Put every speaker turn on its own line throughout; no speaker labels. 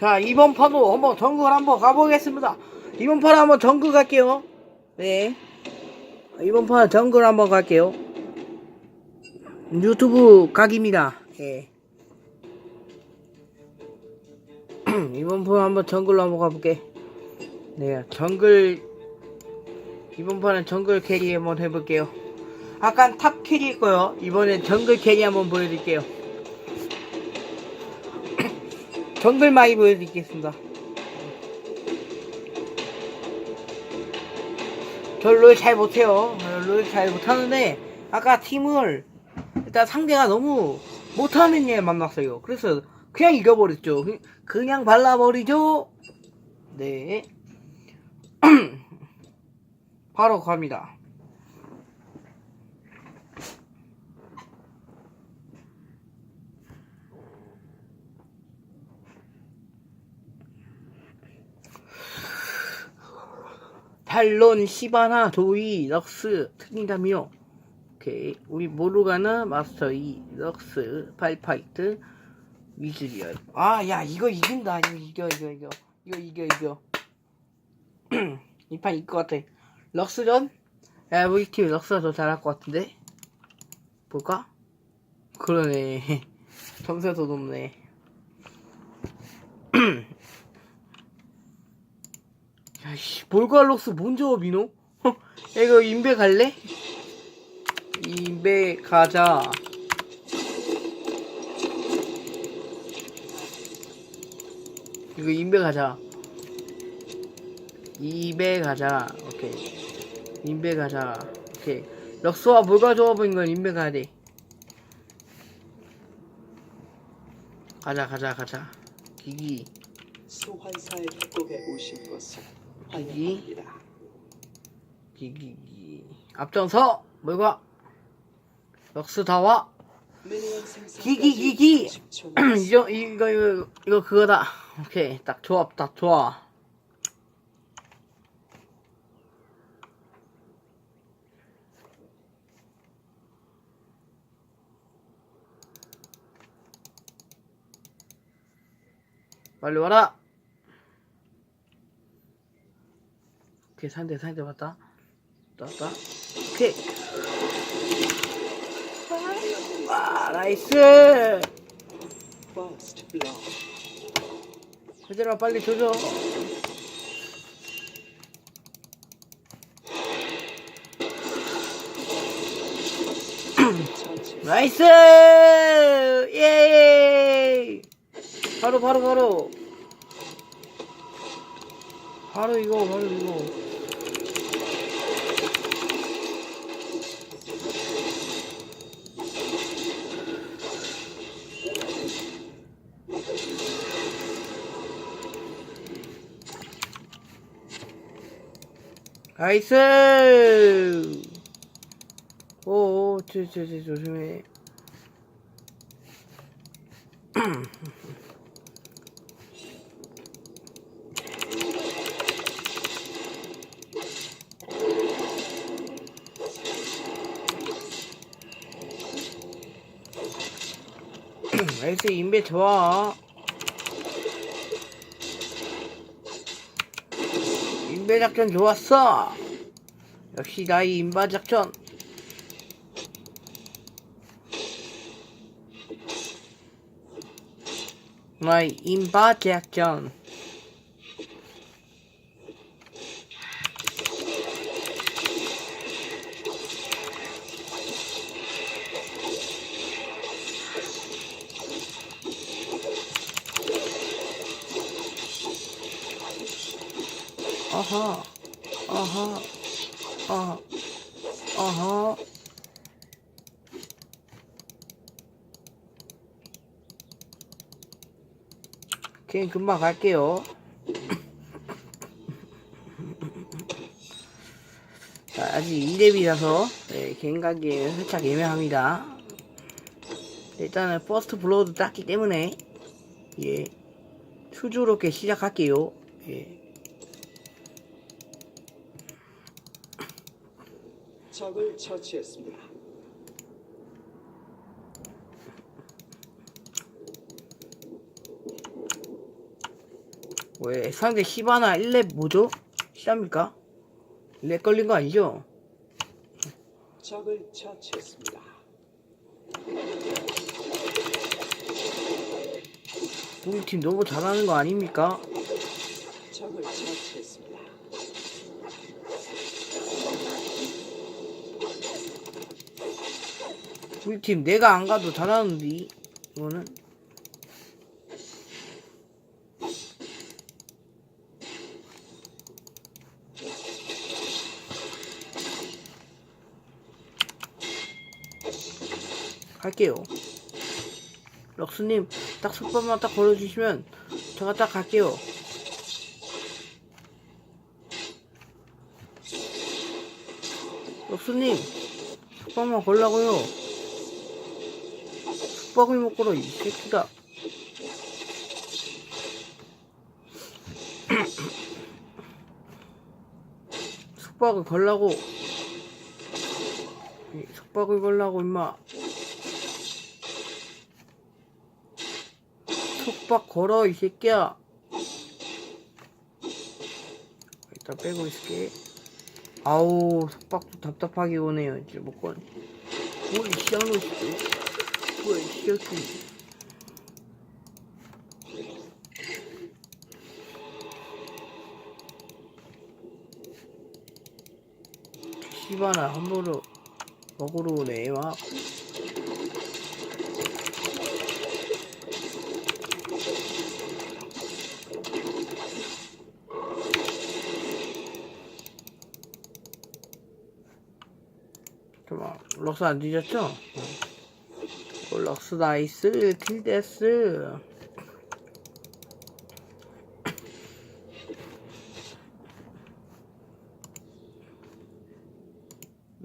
자, 이번 판도 한번 정글 한번 가보겠습니다. 이번 판 한번 정글 갈게요. 네. 이번 판 정글 한번 갈게요. 유튜브 각입니다. 예. 이번 판 한번 정글로 한번 가볼게. 네, 정글, 이번 판은 정글 캐리 한번 해볼게요. 아까 탑 캐리일 거요. 이번엔 정글 캐리 한번 보여드릴게요. 정글 많이 보여드리겠습니다. 별로 잘 못해요. 별로 잘 못하는데 아까 팀을 일단 상대가 너무 못하는 애 만났어요. 그래서 그냥 이겨버렸죠. 그- 그냥 발라버리죠. 네. 바로 갑니다. 탈론, 시바나, 도이, 럭스, 트린다미오. 오케이. 우리 모르가나, 마스터 2, 럭스, 팔파이트, 위즈리얼. 아, 야, 이거 이긴다. 이거 이겨, 이겨, 이겨. 이거 이겨, 이겨. 이판것 같아. 럭스전? 야, 우리 팀 럭스가 더 잘할 것 같은데? 볼까? 그러네. 점수가 더 높네. 야씨 볼갈록스 뭔 조합이노? 어, 이거 인베 갈래? 인베 가자. 이거 인베 가자. 인베 가자. 오케이. 인베 가자. 오케이. 럭스와 볼갈 조합인 건 인베 가야 돼. 가자 가자 가자. 기기.
소환사의 협곡에 오신 것을
기기.
환영합니다.
기기기. 앞장서. 뭘가 럭스 다와.
미니언 생성까지
기기기기.
30초 남았습니다.
이거 이거 이거 이거 그거다. 오케이. 딱 조합 딱 좋아 빨리 와라 오케이 상대 상대 왔다. 왔다 오케이. 와 나이스. 얘들아 빨리
처치.
나이스! 예. 바로 바로 바로. 바로 이거 바로 이거 나이스! 오오 저 저 저 조심해. 나이스 인베 좋아 인베 작전 좋았어. 역시 나의 인바 작전. 나의 인바 작전 게임 금방 갈게요. 자, 아직 2렙이라서 네, 게임 가기에 살짝 애매합니다. 일단은 퍼스트 블로우도 땄기 때문에 예 수조롭게 시작할게요. 예.
적을 처치했습니다.
왜 상대 시바나 1렙 뭐죠? 실합니까? 렉 걸린 거 아니죠?
적을 처치했습니다.
우리 팀 너무 잘하는 거 아닙니까?
적을 처치했습니다.
우리 팀 내가 안 가도 잘하는데 이거는 갈게요. 럭스님 딱 속밤만 딱 걸어주시면 제가 딱 갈게요. 럭스님 속밤만 걸라고요. 숙박을 못 걸어 이 새끼가. 숙박을 걸라고. 이 숙박을 걸라고 임마 숙박 걸어 이 새끼야. 일단 빼고 있을게 아우 숙박도 답답하게 오네요 이제 못건 뭐이 시장로 뭐야 이 새끼 시바나 함부로 먹으러 오네 막 잠깐만 럭스 안 뒤졌죠? 어, 럭스 나이스 킬데스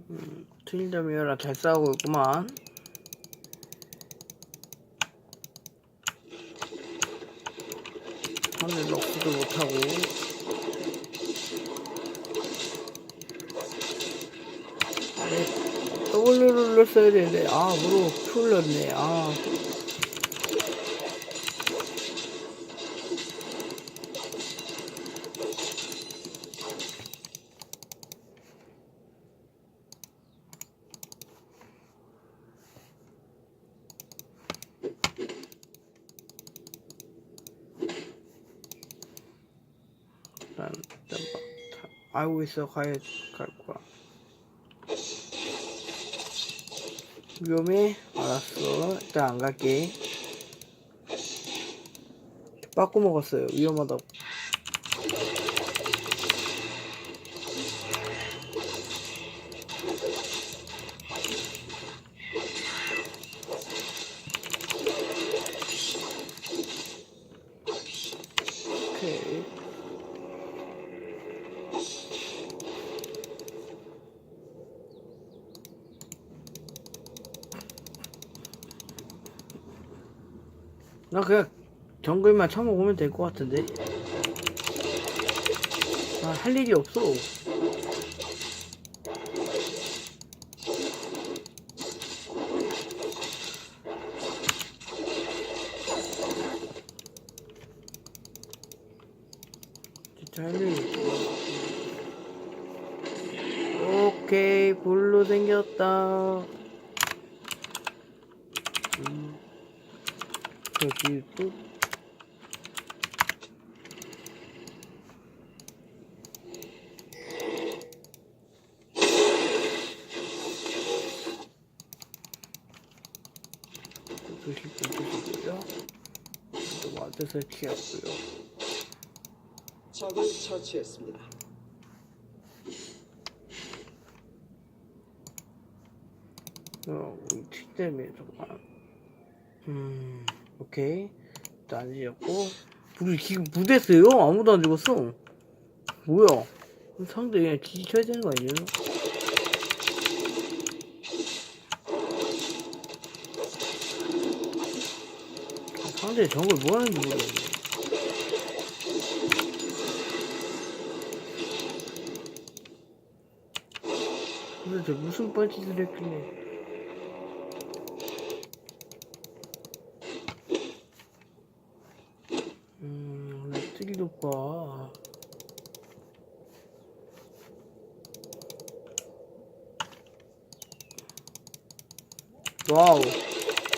음, 트윈더미어랑 잘 싸우고 있구만 하늘 럭스도 못하고 네, W를 눌렀어야 되는데 아 무릎 풀렸네 아. 알고 있어 가야 갈 거야 위험해? 알았어. 일단 안 갈게. 빠꾸 먹었어요. 위험하다고. 그냥 정글만 쳐먹으면 될 것 같은데. 아, 할 일이 없어. 진짜 할 일이 없어. 오케이, 볼로 생겼다. 여기 또 두실 분 드시고요. 또 와드서 튀었고요.
적을 처치했습니다.
어, 우리 튀 때문에 잠깐. 음, 오케이. 일단 안 지었고. 우리 지금 무대했어요? 아무도 안 죽었어. 뭐야? 상대 그냥 지쳐야 되는 거 아니에요? 상대 정글 뭐 하는지 모르겠네. 근데 저 무슨 뻘짓을 했길래. 높아. 와우.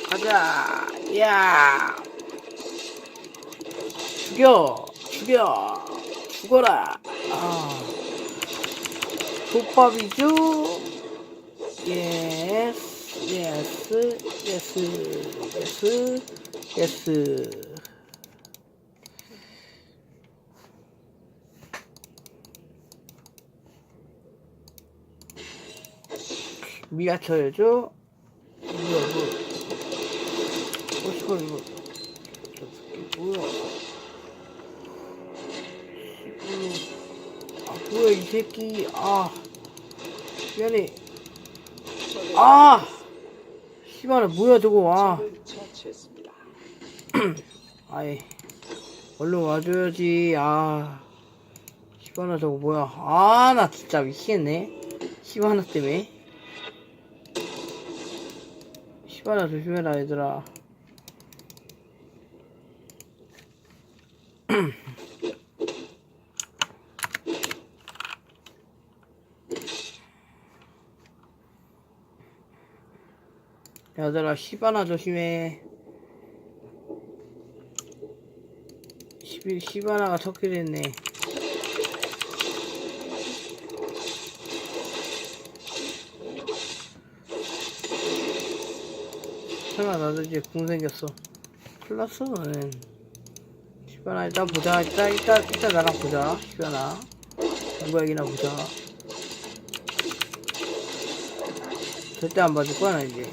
가자. 야. 죽여. 죽여. 죽어라. 아. 솥밥이죠? 예스. 예스. 예스. 예스. 예스. 미아쳐야죠. 씨발, 이거. 저 새끼, 뭐야. 아, 뭐야, 이 새끼. 아. 미안해. 아! 씨발아, 뭐야, 저거, 아. 아이. 얼른 와줘야지, 아. 씨발아, 저거 뭐야. 아, 나 진짜 미치겠네. 씨발아 때문에. 씨발아, 조심해라, 얘들아. 얘들아, 시바나 조심해. 시바나가 섞게 됐네. 설마 나도 이제 궁 생겼어. 큰일 났어, 너는. 시바나 일단 보자. 일단, 일단, 일단 나랑 보자. 시바나. 누가 이기나 보자. 절대 안 봐줄 거야, 나 이제.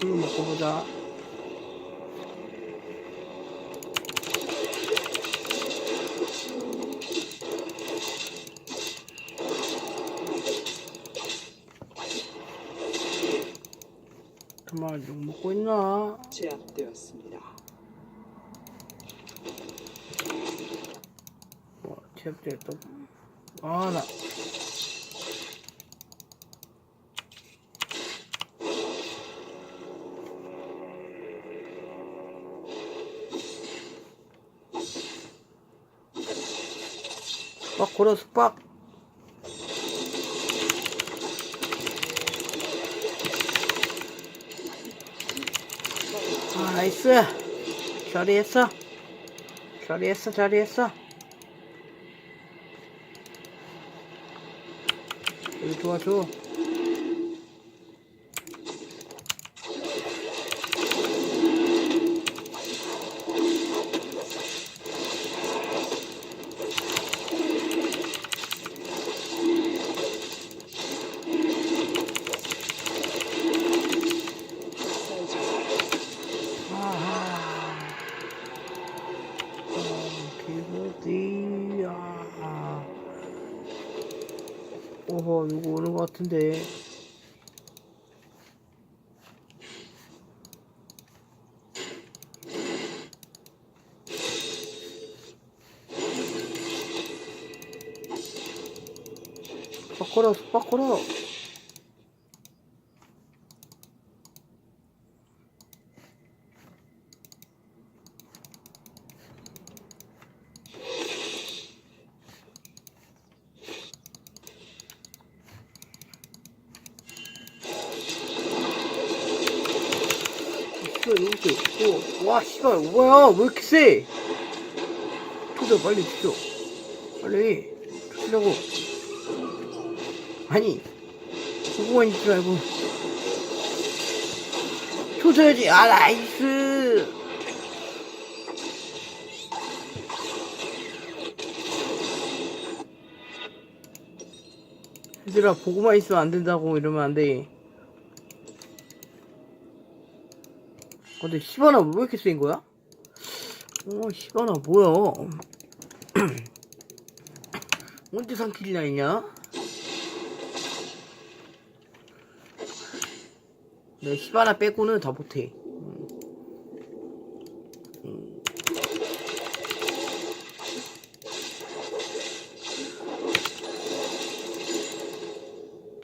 술 먹고 보자. 정말 욕 먹고 있나?
제압되었습니다.
뭐, 제압제 또. 아, 나. 빡 걸어서 빡. 아, 나이스. 처리했어. 처리했어, 처 같은데. 빡 걸어. 씨발 여기서 있고. 와 씨발 뭐야? 왜 이렇게 세? 터져 빨리 터져 빨리 터지라고. 아니 보고만 있지 말고 터져야지. 아 나이스. 얘들아 보고만 있으면 안 된다고 이러면 안돼 근데 시바나 왜 이렇게 센 거야? 어 시바나 뭐야 언제 3킬이나 했냐? 내 시바나 빼고는 다 못해.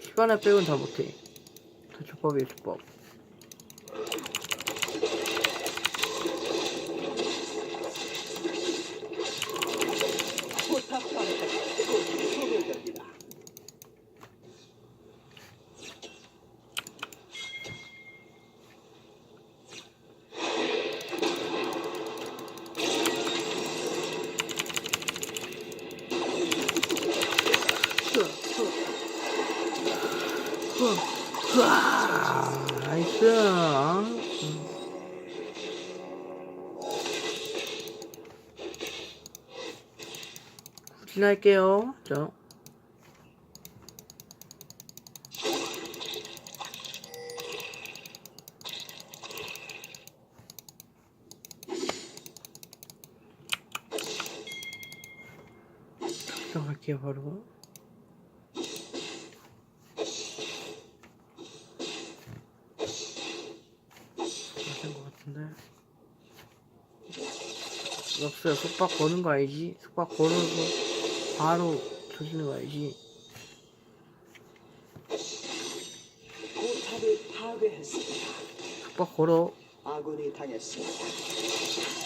시바나 빼고는 다 못해 다 족밥이야 족밥 진할게요. 저. 들어갈게요, 바로. 맞은 것 같은데. 없어요. 속박 거는 거 알지? 속박 걸어서 바로?
포탑을 파괴했습니다.
속박 걸어.
아군이 당했습니다.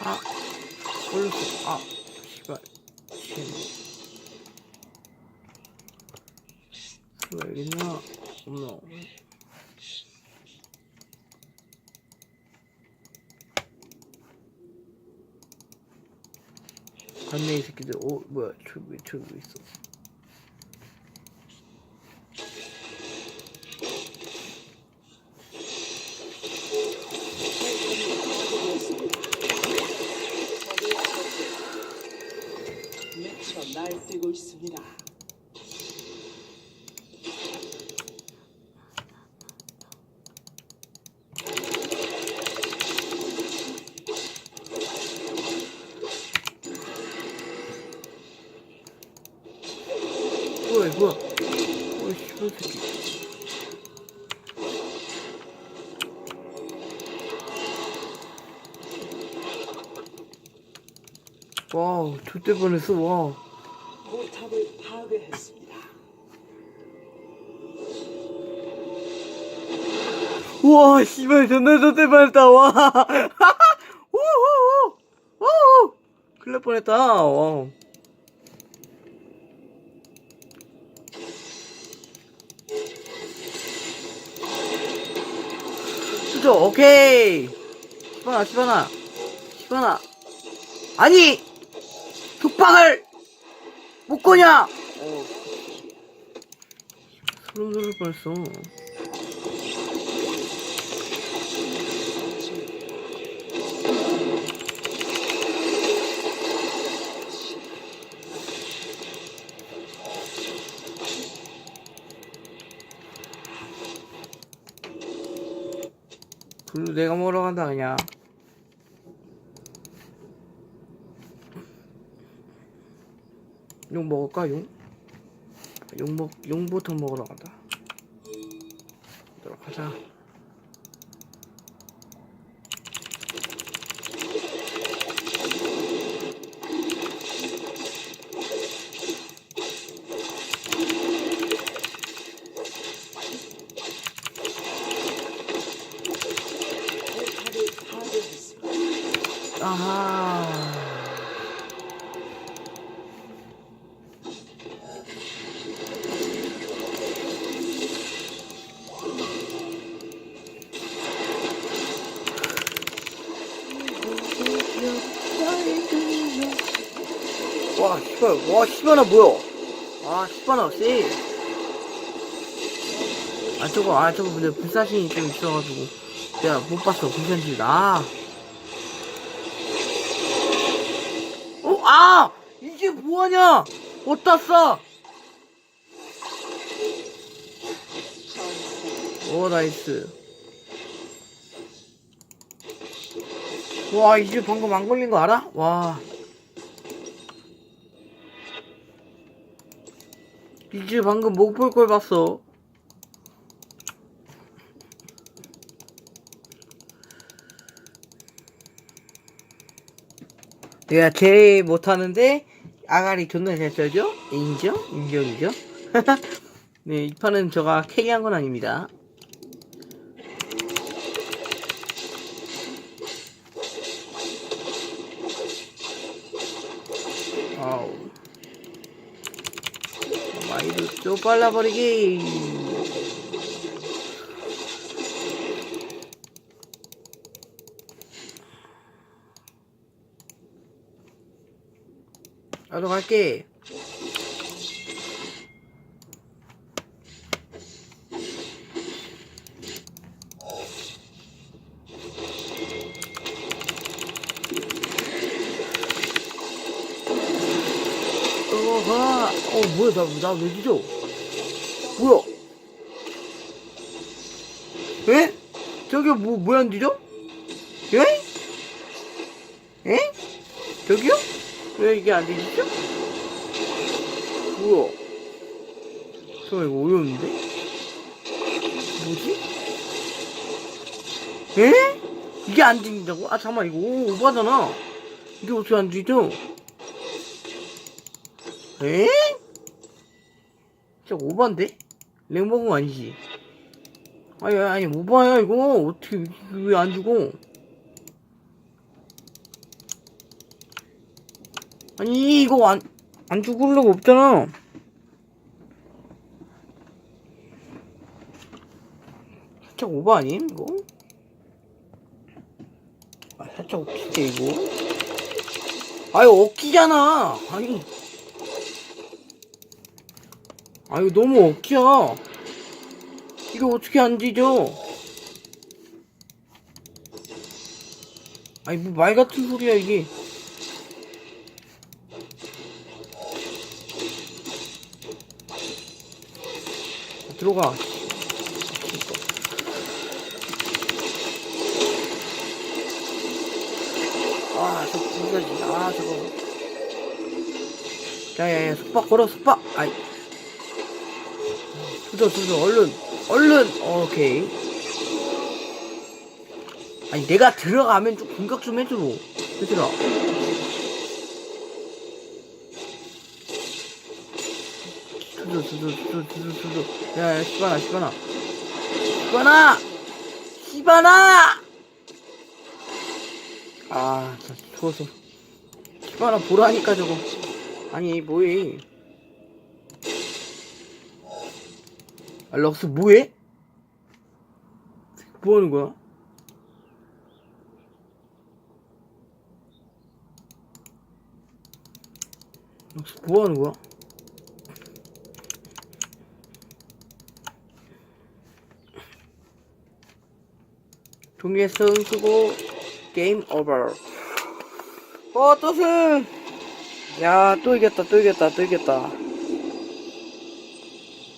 아, 걸렸어. 아, 씨발. 씨. 씨발, 여기 있나? 없나? 갔네, 이 새끼들. 오, 뭐야, 저기, 저기 있어.
날뛰고 있습니다.
뭐야, 뭐야. 어, 씨발, 새끼. 와우, 좆대 뻔했어, 와.
포탑을 파괴했습니다.
우와, 씨발, 존나 좆대 뻔했다, 와. 우후후. 우후. 큰일 날 뻔했다, 와. 수저, 오케이. 시바나, 시바나. 시바나. 아니! 속박을! 못 거냐! 어. 소름 돋을 뻔했어. 블루 내가 먹으러 간다 그냥 용 먹을까 용? 용 먹, 용부터 먹으러 간다 들어 가자
포탑을 파괴했습니다.
아하 와 씨발 와 씨발아 뭐야 아 씨발아 씨. 아 저거 아 저거 근데 불사신이 좀 있어가지고 내가 못 봤어 불사신 아 어, 아! 이게 뭐하냐? 어디다 써? 오, 나이스. 와, 이제 방금 안 걸린 거 알아? 와. 이제 방금 못볼걸 봤어. 내가 제일 못하는데 아가리 존나 잘 써죠? 인정? 인정이죠? 네, 이 판은 제가 캐리한 건 아닙니다. 빨라버리기. 나도 갈게. 어, 어 뭐야, 나, 나왜 뒤져? 뭐야 에? 저기 뭐 뭐야 안 뒤져? 에? 에? 저기요? 왜 이게 안 뒤지죠? 뭐야 저 이거 어려운데? 뭐지? 에? 이게 안 뒤진다고? 아 잠깐만 이거 오, 오바잖아 이게 어떻게 안 뒤져? 에? 진짜 오반데? 거 아니지? 아니 아니 오바야 이거 어떻게 왜안 주고? 아니 이거 안 안 죽을 리가 없잖아. 살짝 오바 아님 이거? 아 살짝 웃기지 이거? 아유 웃기잖아. 아니 아유 너무 웃겨. 이거 어떻게 안 뒤져? 아니 뭐말 같은 소리야 이게. 들어가. 아, 저 불가지. 아, 저거. 야, 야, 야, 속박 걸어, 속박. 아이. 수저, 수저, 얼른, 얼른. 오케이. 아니, 내가 들어가면 좀 공격 좀 해줘. 얘들아. 수저, 수저, 수저, 수저, 수저. 야, 야, 시바나, 시바나. 시바나! 시바나! 아, 저 추워서. 시바나 보라니까 저거. 아니, 뭐해. 아, 럭스 뭐해? 뭐 하는 거야? 럭스 뭐 하는 거야? 종이의 승 쓰고 게임 오버 어, 또 승! 야, 또 이겼다, 또 이겼다, 또 이겼다.